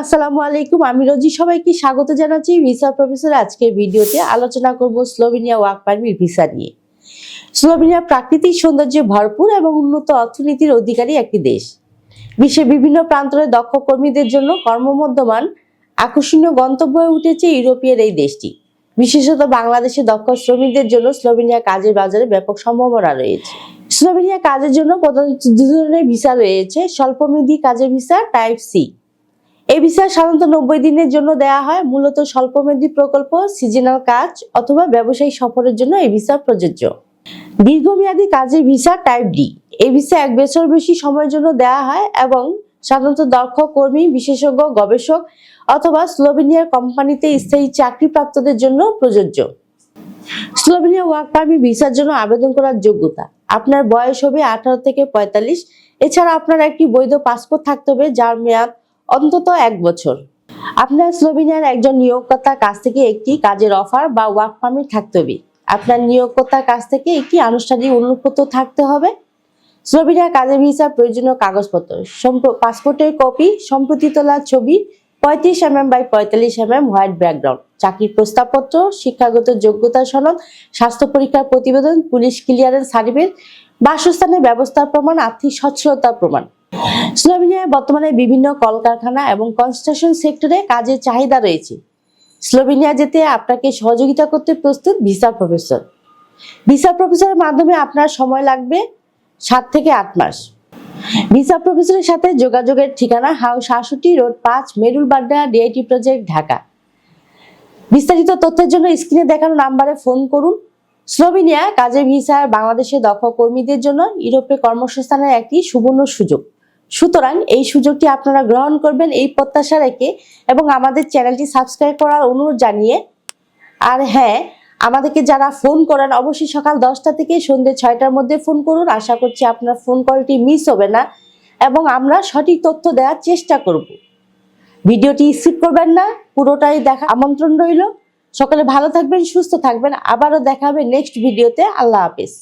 আসসালামু আলাইকুম, আমি রোজি। সবাইকে স্বাগত জানাচ্ছি ভিসা প্রফেসর আজকের ভিডিওতে। আলোচনা ভিসা নিয়ে। প্রাকৃতিক সৌন্দর্যে ভরপুর এবং উন্নত অর্থনীতির অধিকারী একটি দেশ। বিশ্বের বিভিন্ন প্রান্তরে দক্ষ কর্মীদের জন্য কর্মমধ্যমান, আকর্ষণীয় গন্তব্য হয়ে উঠেছে ইউরোপীয় এই দেশটি। বিশেষত বাংলাদেশে দক্ষ শ্রমিকদের জন্য স্লোভেনিয়া কাজের বাজারে ব্যাপক সম্ভাবনা রয়েছে। স্লোভেনিয়া কাজের জন্য প্রধানত দু ধরনের ভিসা রয়েছে। স্বল্পমেয়াদী কাজের ভিসা, টাইপ সি। এই ভিসা সাধারণত নব্বই দিনের জন্য দেওয়া হয়। মূলত স্বল্পমেয়াদী প্রকল্প সিজনাল কাজ অথবা ব্যবসায়ী সফরের জন্য এই ভিসা প্রযোজ্য। দীর্ঘমেয়াদী কাজের ভিসা টাইপ ডি এই ভিসা এক বছর বেশি সময়ের জন্য দেওয়া হয় এবং সাধারণত দক্ষ কর্মী, বিশেষজ্ঞ, গবেষক অথবা স্লোভেনিয়ার কোম্পানিতে স্থায়ী চাকরিপ্রাপ্তদের জন্য প্রযোজ্য। স্লোভেনিয়া ওয়ার্ক পারমিট ভিসার জন্য আবেদন করার যোগ্যতা। আপনার বয়স হবে আঠারো থেকে পঁয়তাল্লিশ। এছাড়া আপনার একটি বৈধ পাসপোর্ট থাকতে হবে, যার মেয়াদ অন্তত এক বছর। আপনার স্লোভেনিয়ার একজন নিয়োগকর্তার কাছ থেকে একটি কাজের অফার বা ওয়ার্ক পারমিট থাকতে হবে। আপনার নিয়োগকর্তার কাছ থেকে একটি আনুষ্ঠানিক অনুরোধপত্র থাকতে হবে। স্লোভেনিয়া কাজের ভিসার প্রয়োজনীয় কাগজপত্র পাসপোর্টের কপি সম্প্রতি তোলা ছবি, পঁয়ত্রিশ এম এম বাই পঁয়তাল্লিশ এম এম হোয়াইট ব্যাকগ্রাউন্ড চাকরির প্রস্তাবপত্র, শিক্ষাগত যোগ্যতা সনদ, স্বাস্থ্য পরীক্ষার প্রতিবেদন, পুলিশ ক্লিয়ারেন্স সার্টিফিকেট বাসস্থানের ব্যবস্থার প্রমাণ, আর্থিক সচ্ছলতার প্রমাণ। স্লোভেনিয়ায় বর্তমানে বিভিন্ন কলকারখানা এবং কনস্ট্রাকশন সেক্টরে কাজের চাহিদা রয়েছে। স্লোভেনিয়া যেতে আপনাকে সহযোগিতা করতে প্রস্তুত ভিসা প্রফেসর। ভিসা প্রফেসরের মাধ্যমে আপনার সময় লাগবে সাত থেকে আট মাস। ভিসা প্রফেসরের সাথে যোগাযোগের ঠিকানা হাউস সাতষট্টি রোড পাঁচ মেরুল বাড্ডা ডিআইটি প্রজেক্ট ঢাকা। বিস্তারিত তথ্যের জন্য স্ক্রিনে দেখানো নাম্বারে ফোন করুন। স্লোভেনিয়া কাজের ভিসা বাংলাদেশের দক্ষ কর্মীদের জন্য ইউরোপে কর্মসংস্থানের একটি সুবর্ণ সুযোগ। সুতরাং এই সুযোগটি আপনারা গ্রহণ করবেন এই প্রত্যাশা রেখে এবং আমাদের চ্যানেলটি সাবস্ক্রাইব করার অনুরোধ জানিয়ে। আর হ্যাঁ আমাদেরকে যারা ফোন করেন অবশ্যই সকাল দশটা থেকে সন্ধ্যে ছয়টার মধ্যে ফোন করুন। আশা করছি আপনার ফোন কলটি মিস হবে না এবং আমরা সঠিক তথ্য দেওয়ার চেষ্টা করব। ভিডিওটি স্কিপ করবেন না, পুরোটাই দেখা আমন্ত্রণ রইল। সকালে ভালো থাকবেন, সুস্থ থাকবেন। আবারও দেখা হবে নেক্সট ভিডিওতে। আল্লাহ হাফেজ।